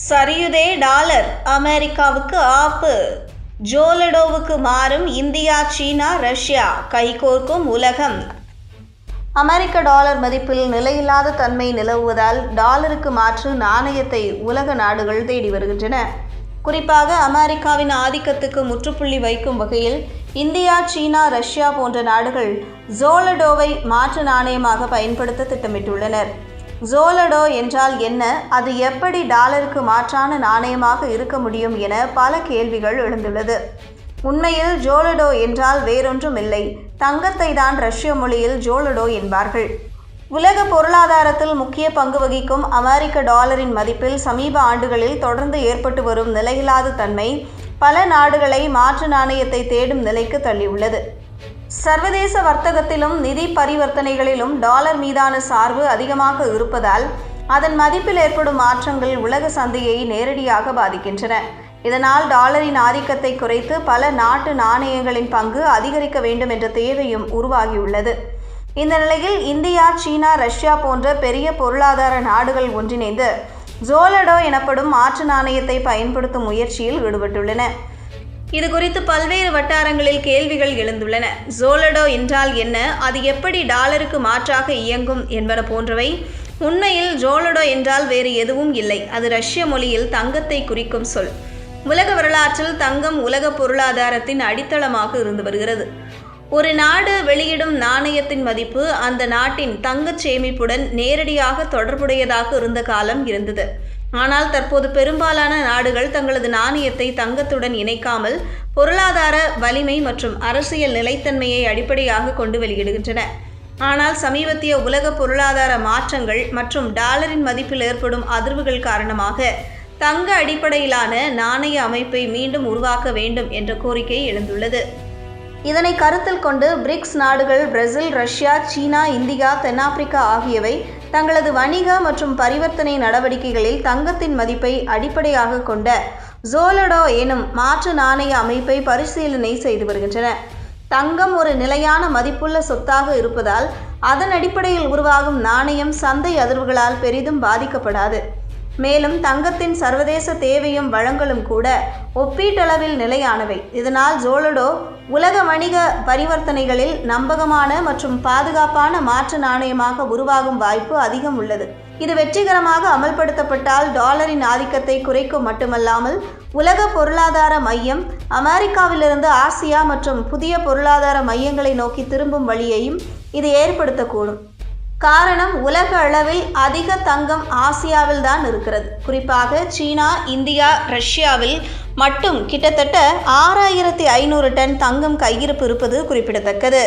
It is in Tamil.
சரியுதே டாலர். அமெரிக்காவுக்கு ஆப்பு. ஜோலடோவுக்கு மாறும் இந்தியா சீனா ரஷ்யா. கைகோர்க்கும் உலகம். அமெரிக்க டாலர் மதிப்பில் நிலையில்லாத தன்மை நிலவுவதால் டாலருக்கு மாற்று நாணயத்தை உலக நாடுகள் தேடி வருகின்றன. குறிப்பாக அமெரிக்காவின் ஆதிக்கத்துக்கு முற்றுப்புள்ளி வைக்கும் வகையில் இந்தியா சீனா ரஷ்யா போன்ற நாடுகள் ஜோலடோவை மாற்று நாணயமாக பயன்படுத்த திட்டமிட்டுள்ளனர். ஜோலடோ என்றால் என்ன? அது எப்படி டாலருக்கு மாற்றான நாணயமாக இருக்க முடியும் என பல கேள்விகள் எழுந்துள்ளது. உண்மையில் ஜோலடோ என்றால் வேறொன்றும் இல்லை தங்கத்தை தான் ரஷ்ய மொழியில் ஜோலடோ என்பார்கள். உலக பொருளாதாரத்தில் முக்கிய பங்கு வகிக்கும் அமெரிக்க டாலரின் மதிப்பில் சமீப ஆண்டுகளில் தொடர்ந்து ஏற்பட்டு வரும் நிலையில்லாத தன்மை பல நாடுகளை மாற்று நாணயத்தை தேடும் நிலைக்கு தள்ளியுள்ளது. சர்வதேச வர்த்தகத்திலும் நிதி பரிவர்த்தனைகளிலும் டாலர் மீதான சார்பு அதிகமாக இருப்பதால் அதன் மதிப்பில் ஏற்படும் மாற்றங்கள் உலக சந்தையை நேரடியாக பாதிக்கின்றன. இதனால் டாலரின் ஆதிக்கத்தை குறைத்து பல நாட்டு நாணயங்களின் பங்கு அதிகரிக்க வேண்டும் என்ற தேவையும் உருவாகியுள்ளது. இந்த நிலையில் இந்தியா சீனா ரஷ்யா போன்ற பெரிய பொருளாதார நாடுகள் ஒன்றிணைந்து ஜோலடோ எனப்படும் மாற்று நாணயத்தை பயன்படுத்தும் முயற்சியில் ஈடுபட்டுள்ளன. இது குறித்து பல்வேறு வட்டாரங்களில் கேள்விகள் எழுந்துள்ளன. ஜோலடோ என்றால் என்ன? அது எப்படி டாலருக்கு மாற்றாக இயங்கும் என்பன போன்றவை. உண்மையில் ஜோலடோ என்றால் வேறு எதுவும் இல்லை. அது ரஷ்ய மொழியில் தங்கத்தை குறிக்கும் சொல். உலக வரலாற்றில் தங்கம் உலக பொருளாதாரத்தின் அடித்தளமாக இருந்து வருகிறது. ஒரு நாடு வெளியிடும் நாணயத்தின் மதிப்பு அந்த நாட்டின் தங்கச் சேமிப்புடன் நேரடியாக தொடர்புடையதாக இருந்த காலம் இருந்தது. ஆனால் தற்போது பெரும்பாலான நாடுகள் தங்களது நாணயத்தை தங்கத்துடன் இணைக்காமல் பொருளாதார வலிமை மற்றும் அரசியல் நிலைத்தன்மையை அடிப்படையாக கொண்டு வெளியிடுகின்றன. ஆனால் சமீபத்திய உலக பொருளாதார மாற்றங்கள் மற்றும் டாலரின் மதிப்பில் ஏற்படும் அதிர்வுகள் காரணமாக தங்க அடிப்படையிலான நாணய அமைப்பை மீண்டும் உருவாக்க வேண்டும் என்ற கோரிக்கை எழுந்துள்ளது. இதனை கருத்தில் கொண்டு பிரிக்ஸ் நாடுகள் பிரேசில் ரஷ்யா சீனா இந்தியா தென்னாப்பிரிக்கா ஆகியவை தங்களது வணிக மற்றும் பரிவர்த்தனை நடவடிக்கைகளில் தங்கத்தின் மதிப்பை அடிப்படையாக கொண்ட ஜோலடோ எனும் மாற்று நாணய அமைப்பை பரிசீலனை செய்து வருகின்றன. தங்கம் ஒரு நிலையான மதிப்புள்ள சொத்தாக இருப்பதால் அதன் அடிப்படையில் உருவாகும் நாணயம் சந்தை அதிர்வுகளால் பெரிதும் பாதிக்கப்படாது. மேலும் தங்கத்தின் சர்வதேச தேவையும் வழங்கலும் கூட ஒப்பீட்டளவில் நிலையானவை. இதனால் ஜோலடோ உலக வணிக பரிவர்த்தனைகளில் நம்பகமான மற்றும் பாதுகாப்பான மாற்று நாணயமாக உருவாகும் வாய்ப்பு அதிகம் உள்ளது. இது வெற்றிகரமாக அமல்படுத்தப்பட்டால் டாலரின் ஆதிக்கத்தை குறைக்கும் மட்டுமல்லாமல் உலக பொருளாதார மையம் அமெரிக்காவிலிருந்து ஆசியா மற்றும் புதிய பொருளாதார மையங்களை நோக்கி திரும்பும் வழியையும் இது ஏற்படுத்தக்கூடும். காரணம் உலக அளவில் அதிக தங்கம் ஆசியாவில் தான் இருக்கிறது. குறிப்பாக சீனா இந்தியா ரஷ்யாவில் மட்டும் கிட்டத்தட்ட ஆறாயிரத்தி ஐநூறு டன் தங்கம் கையிருப்பு இருப்பது குறிப்பிடத்தக்கது.